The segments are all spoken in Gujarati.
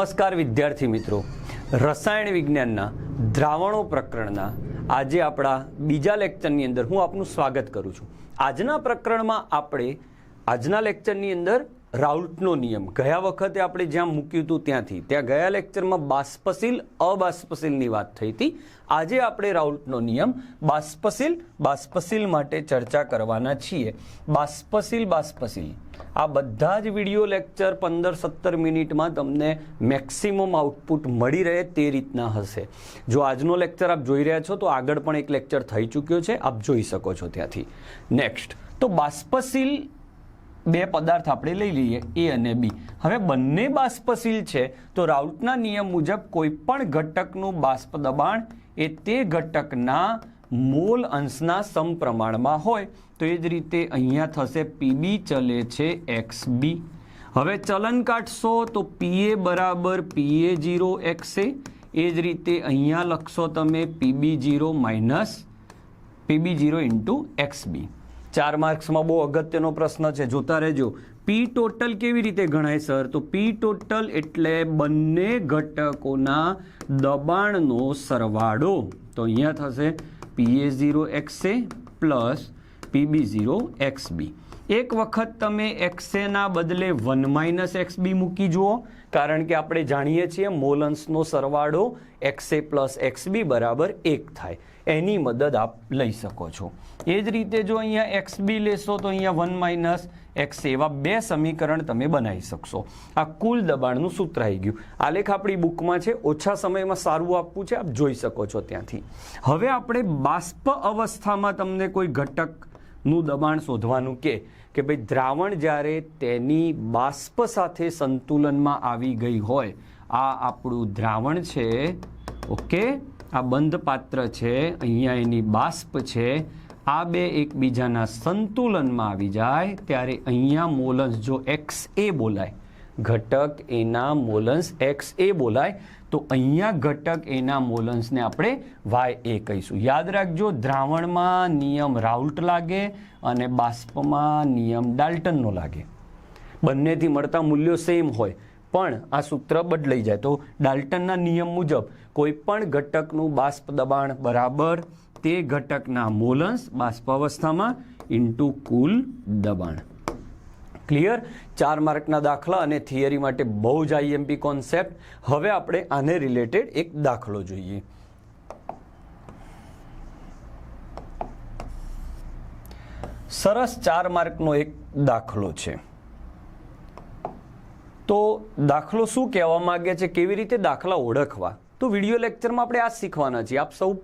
નમસ્કાર વિદ્યાર્થી મિત્રો. રસાયણ વિજ્ઞાનના દ્રાવણો પ્રકરણના આજે આપણા બીજા લેક્ચરની અંદર હું આપનું સ્વાગત કરું છું. આજના પ્રકરણમાં આપણે આજના લેક્ચરની અંદર રાઉલ્ટનો નિયમ. ગયા વખતે આપણે જ્યાં મૂક્યું હતું ત્યાંથી. ત્યાં ગયા લેક્ચરમાં બાષ્પશીલ, અબાષ્પશીલની વાત થઈ હતી. આજે આપણે રાઉલ્ટનો નિયમ બાષ્પશીલ બાષ્પશીલ માટે ચર્ચા કરવાના છીએ. બાષ્પશીલ બાષ્પશીલ. આ બધા જ વીડિયો લેક્ચર પંદર સત્તર મિનિટમાં તમને મેક્સિમમ આઉટપુટ મળી રહે તે રીતના હશે. જો આજનો લેક્ચર આપ જોઈ રહ્યા છો, તો આગળ પણ એક લેક્ચર થઈ ચૂક્યો છે. આપ જોઈ શકો છો ત્યાંથી. નેક્સ્ટ તો બાષ્પશીલ બે પદાર્થ આપણે લઈ લઈએ, એ અને બી. હવે બંને બાષ્પશીલ છે, તો રાઉટના નિયમ મુજબ કોઈ પણ ઘટકનું બાષ્પ દબાણ એ તે ઘટકના મોલ અંશના સમપ્રમાણમાં હોય, તો એ જ રીતે અહીંયા થશે પીબી ચલે છે એક્સ બી. હવે ચલન કાઢશો તો પીએ બરાબર પીએ જીરો એક્સે એ. જ રીતે અહીંયા લખશો તમે PB zero minus PB zero into X B. ચાર માર્ક્સમાં બહુ અગત્યનો પ્રશ્ન છે. જોતા રહેજો. પી ટોટલ કેવી રીતે ગણાય સર તો પી ટોટલ એટલે બંને ઘટકોના દબાણનો સરવાળો. તો અહીંયા થશે PA zero X A plus PB zero X B એક વખત તમે એક્સેના બદલે વન માઇનસ એક્સ બી મૂકી જુઓ, કારણ કે આપણે જાણીએ છીએ મોલન્સનો સરવાળો એક્સે પ્લસ એક્સબી બરાબર એક થાય. એની મદદ આપ લઈ શકો છો. એ જ રીતે જો અહીંયા એક્સબી લેશો તો અહીંયા વન માઇનસ એક્સ એવા બે સમીકરણ તમે બનાવી શકશો. આ કુલ દબાણનું સૂત્ર આવી ગયું. આલેખ આપણી બુકમાં છે. ઓછા સમયમાં સારું આપવું છે. આપ જોઈ શકો છો ત્યાંથી. હવે આપણે બાષ્પ અવસ્થામાં તમને કોઈ ઘટકનું દબાણ શોધવાનું કે કે ભાઈ દ્રાવણ જ્યારે તેની બાષ્પ સાથે સંતુલનમાં આવી ગઈ હોય, આ આપણું દ્રાવણ છે, ઓકે? આ બંધ પાત્ર છે, અહીંયા એની બાષ્પ છે. આ બે એકબીજાના સંતુલનમાં આવી જાય, ત્યારે અહીંયા મોલન્સ જો એક્સ એ બોલાય ઘટક એના મોલન્સ એક્સ એ બોલાય, તો અહીંયા ઘટક એના મોલન્સને આપણે વાય એ કહીશું. યાદ રાખજો, દ્રાવણમાં નિયમ રાઉલ્ટ લાગે અને બાષ્પમાં નિયમ ડાલ્ટનનો લાગે. બંનેથી મળતા મૂલ્યો સેમ હોય, પણ આ સૂત્ર બદલાઈ જાય. તો ડાલ્ટનના નિયમ મુજબ, કોઈ પણ ઘટકનું બાષ્પ દબાણ બરાબર, તે ઘટકના મોલન્સ બાષ્પ અવસ્થામાં ઇન્ટુ કુલ દબાણ. ક્લિયર ચાર માર્કના દાખલા અને થિયરી માટે બહુ જ આઈએમપી કોન્સેપ્ટ હવે આપણે આને રિલેટેડ એક દાખલો જોઈએ. સરસ ચાર માર્કનો એક દાખલો છે. તો દાખલો શું કહેવા માગે છે? કેવી રીતે દાખલા ઓળખવા? તો વીડિયો લેક્ચરમાં આપણે આ શીખવાના છીએ. આપ સૌ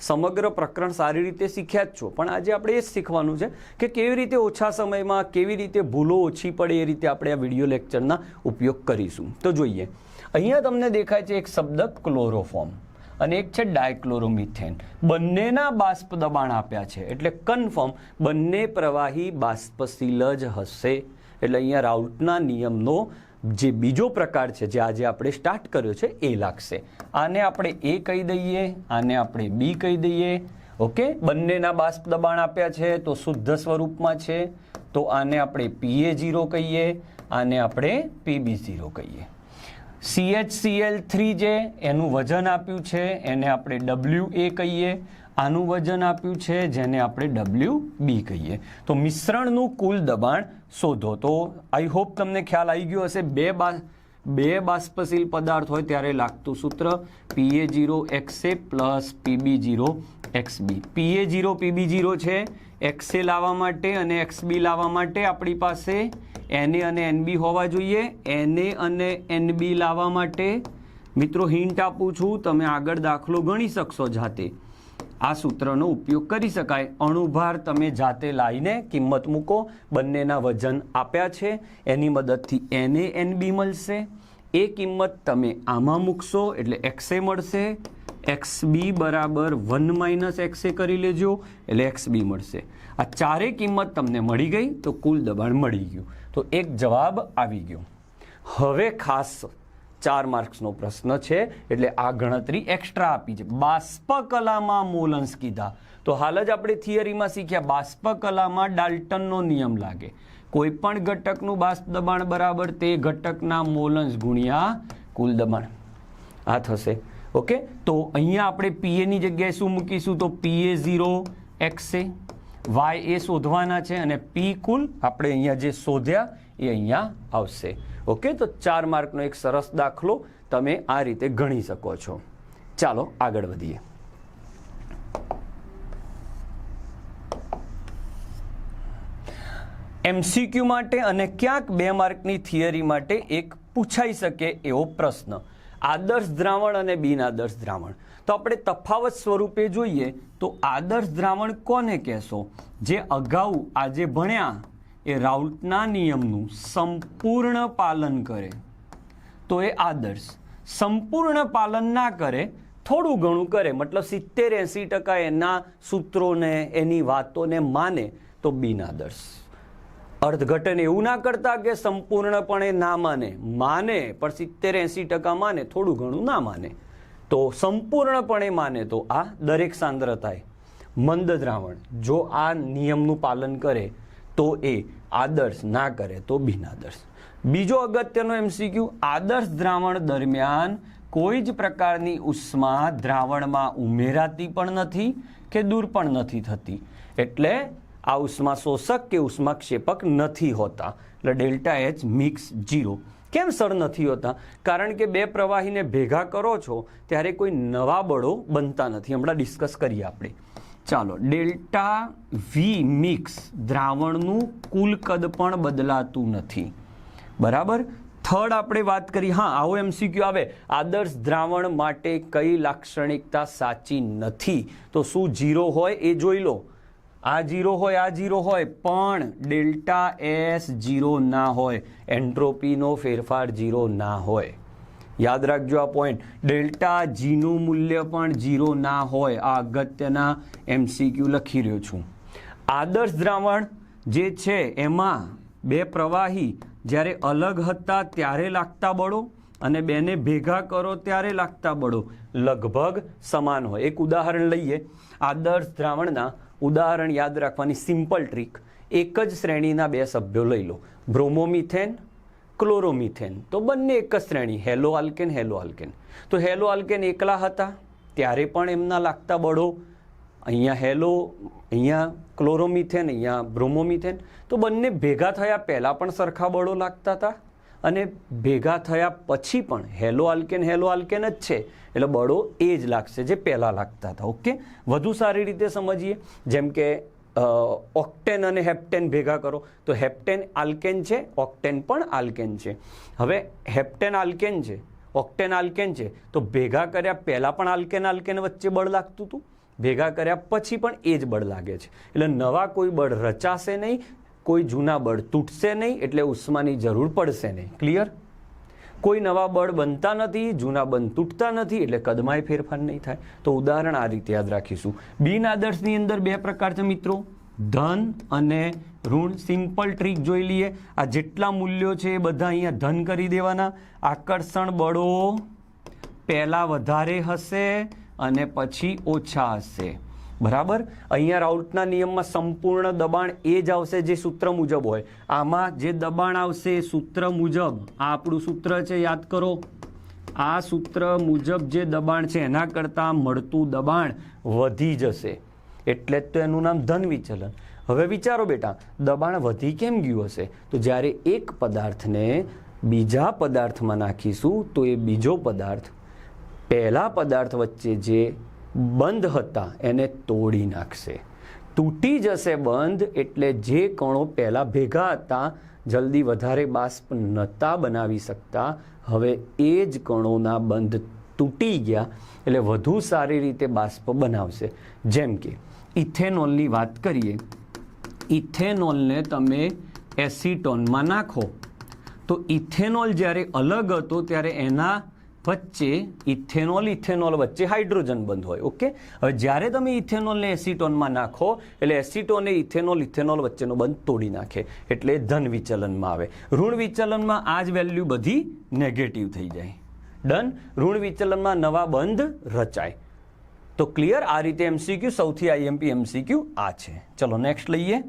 સમગ્ર પ્રકરણ સારી રીતે શીખ્યા જ છો. પણ આજે આપણે એ જ શીખવાનું છે કે કેવી રીતે ઓછા સમયમાં, કેવી રીતે ભૂલો ઓછી પડે એ રીતે આપણે આ વીડિયો લેક્ચરના ઉપયોગ કરીશું. તો જોઈએ. અહીંયા તમને દેખાય છે એક શબ્દ ક્લોરોફોર્મ અને એક છે ડાયક્લોરોમિથેન. બંનેના બાષ્પ દબાણ આપ્યા છે. એટલે કન્ફર્મ, બંને પ્રવાહી બાષ્પશીલ જ હશે. એટલે અહીંયા રાઉટના નિયમનો જે બીજો પ્રકાર છે, જે આજે આપણે સ્ટાર્ટ કર્યો છે, એ લાગશે. આને આપણે એ કહી દઈએ, આને આપણે બી કહી દઈએ. ઓકે? બંનેના બાષ્પ દબાણ આપ્યા છે, તો શુદ્ધ સ્વરૂપમાં છે. તો આને આપણે પીએ જીરો કહીએ, આને આપણે પીબી ઝીરો કહીએ. સીએચસીએલ થ્રી જે, એનું વજન આપ્યું છે, એને આપણે ડબલ્યુ એ કહીએ. આનું વજન આપ્યું છે, જેને આપણે ડબલ્યુ બી કહીએ. તો મિશ્રણનું કુલ દબાણ શોધો. તો આઈ હોપ તમને ખ્યાલ આવી ગયો હશે, બે બા બે બાષ્પશીલ પદાર્થ હોય ત્યારે લાગતું સૂત્ર PA zero X A plus PB zero X B PA zero PB zero છે એક્સએ લાવવા માટે અને એક્સબી લાવવા માટે આપણી પાસે એને અને એનબી હોવા જોઈએ. એને અને એનબી લાવવા માટે, મિત્રો હિન્ટ આપું છું, તમે આગળ દાખલો ગણી શકશો જાતે. આ સૂત્રનો ઉપયોગ કરી શકાય. અણુભાર તમે જાતે લાવીને કિંમત મૂકો. બંનેના વજન આપ્યા છે. એની મદદથી એને એનબી મળશે. એ કિંમત તમે આમાં મૂકશો એટલે એક્સે મળશે. એક્સ બી બરાબર વન માઇનસ એક્સે કરી લેજો એટલે એક્સ બી મળશે. આ ચારેય કિંમત તમને મળી ગઈ તો કુલ દબાણ મળી ગયું. તો એક જવાબ આવી ગયો. હવે ખાસ ચાર માર્ક્સનો પ્રશ્ન છે, એટલે આ ગણતરી એક્સ્ટ્રા આપી છે. બાષ્પકલામાં મોલન્સ કીધા તો હાલ જ આપણે થિયરીમાં શીખ્યા, બાષ્પકલામાં ડાલ્ટનનો નિયમ લાગે. કોઈ પણ ઘટકનું બાષ્પ દબાણ બરાબર તે ઘટકના મોલન્સ ગુણ્યા કુલ દબાણ. આ થશે. ઓકે? તો અહીંયા આપણે પીએની જગ્યાએ શું મૂકીશું? તો પીએ ઝીરો એક્સે વાય એ શોધવાના છે અને પી કુલ આપણે અહીંયા જે શોધ્યા એ અહીંયા આવશે. ઓકે તો ચાર માર્કનો એક સરસ દાખલો તમે આ રીતે ગણી શકો છો. ચાલો, આગળ વધીએ. એમસીક્યુ માટે અને ક્યાંક બે માર્કની થિયરી માટે એક પૂછાઈ શકે એવો પ્રશ્ન. આદર્શ દ્રાવણ અને બિનઆદર્શ દ્રાવણ. તો આપણે તફાવત સ્વરૂપે જોઈએ તો આદર્શ દ્રાવણ કોને કહેશો? જે અગાઉ આજે ભણ્યા એ રાઉટના નિયમનું સંપૂર્ણ પાલન કરે. તો એ આદર્શ. સંપૂર્ણ પાલન ના કરે, થોડું ઘણું કરે, મતલબ સિત્તેર એંસી ટકા એના સૂત્રોને, એની વાતોને માને તો બિનઆદર્શ અર્થઘટન એવું ના કરતા કે સંપૂર્ણપણે ના માને. માને, પણ સિત્તેર એંસી ટકા માને, થોડું ઘણું ના માને. તો સંપૂર્ણપણે માને તો આ દરેક સાંદ્રતાએ મંદ દ્રાવણ, જો આ નિયમનું પાલન કરે તો એ આદર્શ, ના કરે તો બિનઆદર્શ. બીજો અગત્યનો એમસીક્યુ આદર્શ દ્રાવણ દરમિયાન કોઈ જ પ્રકારની ઉષ્મા દ્રાવણમાં ઉમેરાતી પણ નથી કે દૂર પણ નથી થતી. એટલે આ ઉષ્મા શોષક કે ઉષ્માક્ષેપક નથી હોતા. એટલે ડેલ્ટા એચ મિક્સ જીરો. કેમ સર નથી હોતા? કારણ કે બે પ્રવાહીને ભેગા કરો છો, ત્યારે કોઈ નવા બળો બનતા નથી. હમણાં ડિસ્કસ કરીએ આપણે. ચાલો, ડેલ્ટા વી મિક્સ દ્રાવણનું કુલ કદ પણ બદલાતું નથી. બરાબર? થર્ડ આપણે વાત કરી, હા, આવો એમસીક્યુ આવે. આદર્શ દ્રાવણ માટે કઈ લાક્ષણિકતા સાચી નથી? તો શું જીરો હોય એ જોઈ લો. આ જીરો હોય, આ જીરો હોય, પણ ડેલ્ટા એસ જીરો ના હોય. એન્ટ્રોપીનો ફેરફાર જીરો ના હોય. યાદ રાખજો આ પોઈન્ટ ડેલ્ટા જીનું મૂલ્ય પણ જીરો ના હોય, આ અગત્યના એમસીક્યુ લખી રહ્યો છું. આદર્શ દ્રાવણ જે છે, એમાં બે પ્રવાહી જ્યારે અલગ હતા ત્યારે લાગતા બળો અને બેને ભેગા કરો ત્યારે લાગતા બળો. લગભગ સમાન હોય. એક ઉદાહરણ લઈએ. આદર્શ દ્રાવણના ઉદાહરણ યાદ રાખવાની સિમ્પલ ટ્રીક એક જ શ્રેણીના બે સભ્યો લઈ લો. બ્રોમોમિથેન ક્લોરોમિથેન. તો બંને એક જ શ્રેણી હેલો આલ્કેન હેલો આલ્કેન તો હેલો આલ્કેન એકલા હતા, ત્યારે પણ એમના લાગતા બળો, અહીંયા હેલો, અહીંયા ક્લોરોમિથેન, અહીંયા બ્રોમોમિથેન, તો બંને ભેગા થયા, પહેલાં પણ સરખા બળો લાગતા હતા, અને ભેગા થયા પછી પણ હેલો આલ્કેન હેલો આલ્કેન જ છે. એટલે બળો એ જ લાગશે જે પહેલાં લાગતા હતા. ઓકે? વધુ સારી રીતે સમજીએ. જેમ કે ઓક્ટેન અને હેપ્ટેન ભેગા કરો. તો હેપ્ટેન આલ્કેન છે, ઓક્ટેન પણ આલ્કેન છે. હવે હેપ્ટેન આલ્કેન છે, ઓક્ટેન આલ્કેન છે, તો ભેગા કર્યા પહેલાં પણ આલ્કેન આલ્કેન વચ્ચે બળ લાગતું હતું. ભેગા કર્યા પછી પણ એ જ બળ લાગે છે. એટલે નવા કોઈ બળ રચાશે નહીં, કોઈ જૂના બળ તૂટશે નહીં, એટલે ઉષ્માની જરૂર પડશે નહીં. ક્લિયર કોઈ નવા બળ બનતા નથી, જૂના બંધ તૂટતા નથી, એટલે કદમાંય ફેરફાર નહીં થાય. તો ઉદાહરણ આ રીતે યાદ રાખીશું. બિન આદર્શની અંદર બે પ્રકાર છે મિત્રો. ધન અને ઋણ. સિમ્પલ ટ્રીક જોઈ લઈએ. આ જેટલા મૂલ્યો છે એ બધા અહીંયા ધન કરી દેવાના. આકર્ષણ બળો પહેલાં વધારે હશે અને પછી ઓછા હશે. બરાબર? અહીંયા રાઉટના નિયમમાં સંપૂર્ણ દબાણ એ જ આવશે જે સૂત્ર મુજબ હોય. આમાં જે દબાણ આવશે એ સૂત્ર મુજબ, આ આપણું સૂત્ર છે, યાદ કરો. આ સૂત્ર મુજબ જે દબાણ છે, એના કરતાં મળતું દબાણ વધી જશે. એટલે જ તો એનું નામ ધન વિચલન. હવે વિચારો બેટા, દબાણ વધી કેમ ગયું હશે? તો જ્યારે એક પદાર્થને બીજા પદાર્થમાં નાખીશું, તો એ બીજો પદાર્થ, પહેલા પદાર્થ વચ્ચે જે બંધ હતા, એને તોડી નાખશે. તૂટી જશે બંધ એટલે જે કણો પહેલાં ભેગા હતા, જલ્દી વધારે બાષ્પ નહોતા બનાવી શકતા. હવે એ જ કણોના બંધ તૂટી ગયા, એટલે વધુ સારી રીતે બાષ્પ બનાવશે. જેમ કે, ઇથેનોલની વાત કરીએ, ઇથેનોલને તમે એસિટોનમાં નાખો. તો ઇથેનોલ જ્યારે અલગ હતો, ત્યારે એના વચ્ચે ઇથેનોલ ઇથેનોલ વચ્ચે હાઇડ્રોજન બંધ હોય, ઓકે? હવે જ્યારે તમે ઇથેનોલને એસિટોનમાં નાખો, એટલે એસિટોને ઇથેનોલ ઇથેનોલ વચ્ચેનો બંધ તોડી નાખે, એટલે ધન વિચલનમાં આવે. ઋણ વિચલનમાં આ જ વેલ્યુ બધી નેગેટિવ થઈ જાય. ડન ઋણ વિચલનમાં નવા બંધ રચાય. તો ક્લિયર આ રીતે એમસીક્યુ સૌથી આઈએમપી એમસીક્યુ આ છે. ચલો નેક્સ્ટ લઈએ.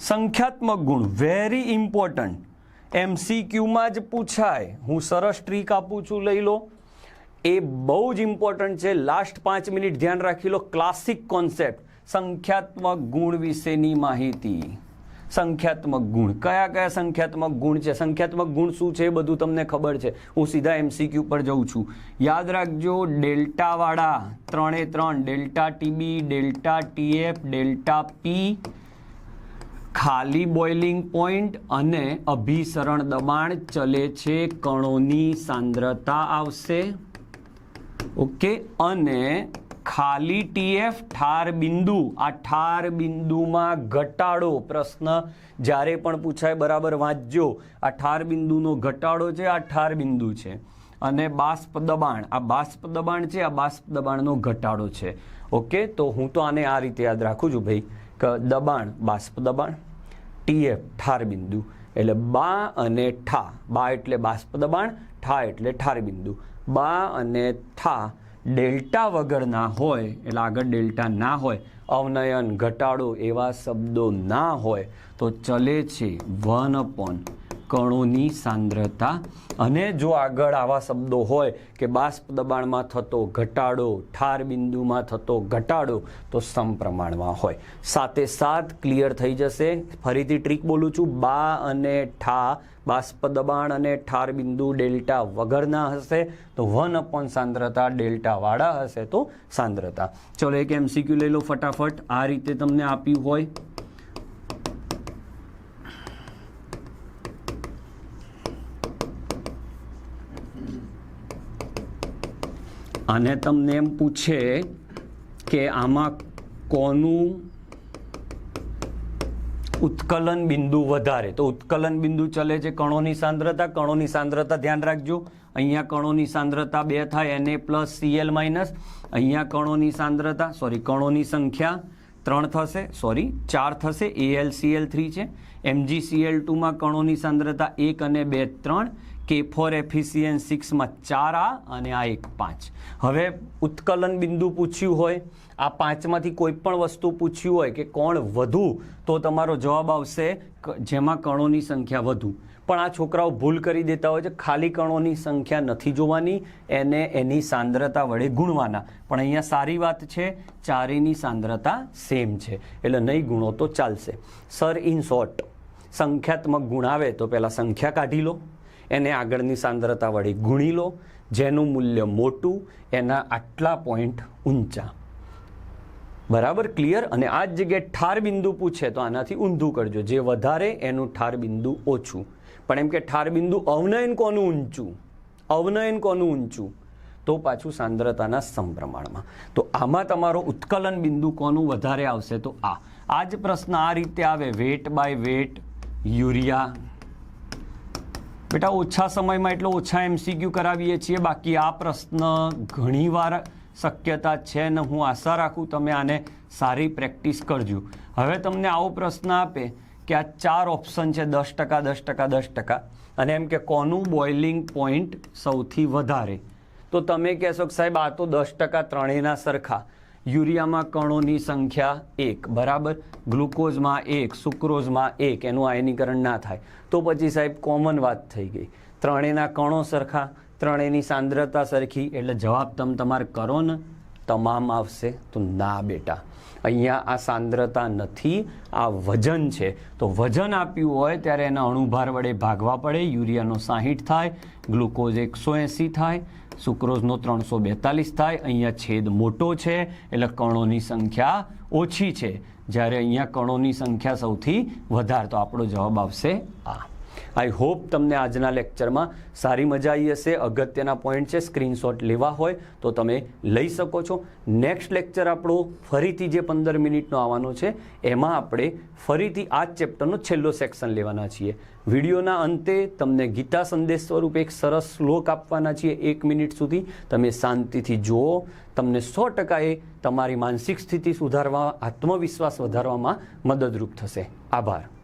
સંખ્યાત્મક ગુણ. વેરી ઇમ્પોર્ટન્ટ એમસીક્યુમાં જ પૂછાય. હું સરસ ટ્રીક આપું છું, લઈ લો. એ બહુ જ ઇમ્પોર્ટન્ટ છે. લાસ્ટ પાંચ મિનિટ ધ્યાન રાખી લો. ક્લાસિક કોન્સેપ્ટ સંખ્યાત્મક ગુણ વિશેની માહિતી. સંખ્યાત્મક ગુણ. કયા કયા સંખ્યાત્મક ગુણ છે? સંખ્યાત્મક ગુણ શું છે એ બધું તમને ખબર છે. હું સીધા એમસીક્યુ પર જઉં છું. યાદ રાખજો, ડેલ્ટાવાળા. ત્રણે ત્રણ. Delta TB, delta TF, delta P. ખાલી બોઇલિંગ પોઈન્ટ અને અભિસરણ દબાણ ચલે છે, કણોની સાંદ્રતા આવશે. ઓકે, અને ખાલી ટીએફ ઠાર બિંદુ, આ ઠાર બિંદુમાં ઘટાડો પ્રશ્ન જ્યારે પણ પૂછાય બરાબર વાંચજો. આ ઠાર બિંદુનો ઘટાડો છે, આ ઠાર બિંદુ છે. અને બાષ્પ દબાણ, આ બાષ્પ દબાણ છે, આ બાષ્પ દબાણનો ઘટાડો છે. ઓકે, તો હું તો આને આ રીતે યાદ રાખું છું, ભાઈ. દબાણ, બાષ્પ દબાણ ટીએફ ઠાર બિંદુ. એટલે બા અને ઠા. બા એટલે બાષ્પ દબાણ, ઠા એટલે ઠાર બિંદુ. બા અને ઠા ડેલ્ટા વગરના હોય, એટલે આગળ ડેલ્ટા ના હોય, અવનયન ઘટાડો એવા શબ્દો ના હોય, તો ચલે છે વન અપોન કણોની સાંદ્રતા. અને જો આગળ આવા શબ્દો હોય કે બાષ્પ દબાણમાં થતો ઘટાડો, ઠાર બિંદુમાં થતો ઘટાડો, તો સમપ્રમાણમાં હોય. સાથે સાત ક્લિયર થઈ જશે. ફરીથી ટ્રીક બોલું છું. બા અને ઠા, બાષ્પ દબાણ અને ઠાર બિંદુ ડેલ્ટા વગરના હશે, તો વન અપોન સાંદ્રતા ડેલ્ટાવાળા હશે, તો સાંદ્રતા. ચલો એક એમસીક્યુ લઈ લો ફટાફટ. આ રીતે તમને આપ્યું હોય. અને તમને એમ પૂછે કે આમાં કોનું ઉત્કલન બિંદુ વધારે? તો ઉત્કલન બિંદુ ચલે છે કણોની સાંદ્રતા. કણોની સાંદ્રતા ધ્યાન રાખજો. અહીંયા કણોની સાંદ્રતા બે થાય એને પ્લસ સીએલ માઇનસ અહીંયા કણોની સાંદ્રતા સોરી કણોની સંખ્યા ત્રણ થશે સોરી ચાર થશે. એએલ સીએલ થ્રી છે. એમજી સીએલ ટુમાં કણોની સાંદ્રતા એક અને બે ત્રણ. કે ફોર એફિસિયન સિક્સમાં ચાર આ અને આ એક પાંચ. હવે ઉત્કલન બિંદુ પૂછ્યું હોય, આ પાંચમાંથી કોઈ પણ વસ્તુ પૂછ્યું હોય કે કોણ વધુ, તો તમારો જવાબ આવશે જેમાં કણોની સંખ્યા વધુ. પણ આ છોકરાઓ ભૂલ કરી દેતા હોય છે, ખાલી કણોની સંખ્યા નથી જોવાની, એને એની સાંદ્રતા વડે ગુણવાના. પણ અહીંયા સારી વાત છે ચારેયની સાંદ્રતા સેમ છે. એટલે નહીં ગુણો તો ચાલશે. સર ઇન શોર્ટ સંખ્યાત્મક ગુણ આવે તો પહેલાં સંખ્યા કાઢી લો. એને આગળની સાંદ્રતા વડે ગુણી લો જેનું મૂલ્ય મોટું, એના આટલા પોઈન્ટ ઊંચા. બરાબર? ક્લિયર અને આ જ જગ્યાએ ઠાર બિંદુ પૂછે તો આનાથી ઊંધું કરજો. જે વધારે એનું ઠાર બિંદુ ઓછું. પણ એમ કે ઠાર બિંદુ અવનયન કોનું ઊંચું? અવનયન કોનું ઊંચું? તો પાછું સાંદ્રતાના સમપ્રમાણમાં. તો આમાં તમારો ઉત્કલન બિંદુ કોનું વધારે આવશે? તો આ. આ જ પ્રશ્ન આ રીતે આવે. વેટ બાય વેટ યુરિયા બેટા, ઓછા સમયમાં એટલો ઓછા એમસીક્યુ કરાવીએ છીએ. બાકી આ પ્રશ્ન ઘણીવાર શક્યતા છે ને હું આશા રાખું તમે આને સારી પ્રેક્ટિસ કરજો. હવે તમને આવો પ્રશ્ન આપે કે આ ચાર ઓપ્શન છે, દસ ટકા દસ ટકા દસ ટકા. અને એમ કે કોનું બોઇલિંગ પોઈન્ટ સૌથી વધારે? તો તમે કહેશો કે સાહેબ, આ તો દસ ટકા ત્રણેયના સરખા. યુરિયામાં કણોની સંખ્યા એક, બરાબર? ગ્લુકોઝમાં એક, સુક્રોઝમાં એક, એનું આયનીકરણ ના થાય. તો પછી સાહેબ, કોમન વાત થઈ ગઈ. ત્રણેયના કણો સરખા, ત્રણેયની સાંદ્રતા સરખી, એટલે જવાબ તમે તમારે કરો ને, તમામ આવશે. તો ના બેટા, અહીંયા આ સાંદ્રતા નથી, આ વજન છે. તો વજન આપ્યું હોય ત્યારે એના અણુભાર વડે ભાગવા પડે, યુરિયાનો સાહીઠ થાય, ગ્લુકોઝ એકસો એંસી થાય સુક્રોઝનો ત્રણસો બેતાલીસ થાય, અહીંયા છેદ મોટો છે, એટલે કણોની સંખ્યા ઓછી છે. જ્યારે અહીંયા કણોની સંખ્યા સૌથી વધારે, તો આપણો જવાબ આવશે આ. આઈ હોપ તમને આજના લેક્ચરમાં સારી મજા આવી હશે. અગત્યના પોઈન્ટ છે સ્ક્રીનશોટ લેવા હોય તો તમે લઈ શકો છો. નેક્સ્ટ લેક્ચર આપણો ફરીથી જે પંદર મિનિટનો આવવાનો છે, એમાં આપણે ફરીથી આ ચેપ્ટરનો છેલ્લો સેક્શન લેવાના છીએ. વિડીયોના અંતે તમને ગીતા સંદેશ સ્વરૂપે એક સરસ શ્લોક આપવાના છીએ એક મિનિટ સુધી. તમે શાંતિથી જુઓ. તમને સો ટકા એ તમારી માનસિક સ્થિતિ સુધારવા, આત્મવિશ્વાસ વધારવામાં મદદરૂપ થશે. આભાર.